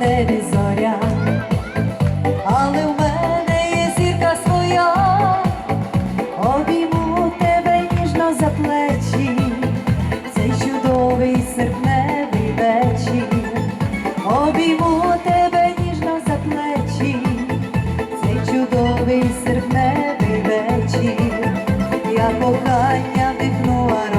небі зоря, але в мене є зірка своя, обійму тебе ніжно за плечі, цей чудовий серпневий вечір, обійму тебе ніжно за плечі, цей чудовий серпневий вечір, я кохання вдихнула.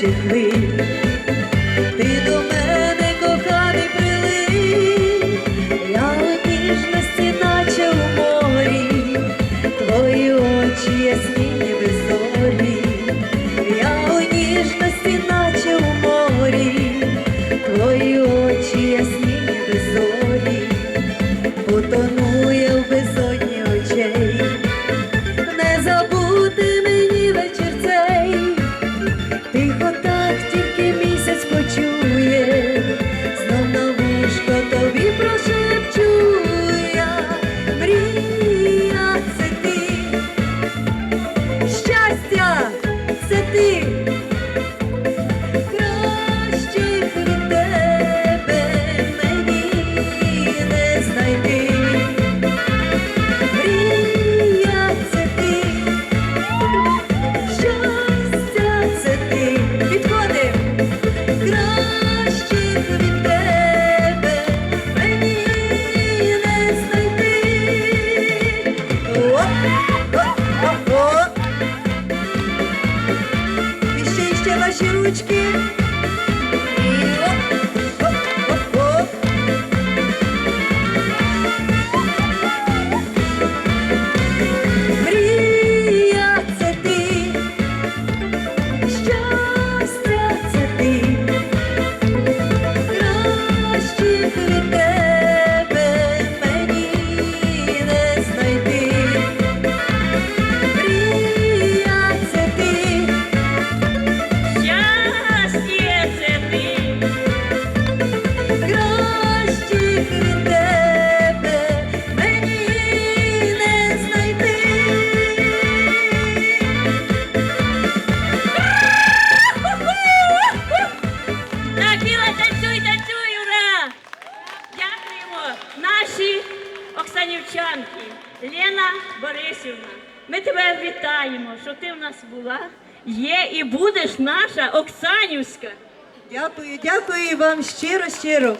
tragically. Arkadaşı Ruçki Санівчанки, Лена Борисівна, ми тебе вітаємо, що ти в нас була, є і будеш наша Оксанівська. Дякую, дякую вам щиро, щиро.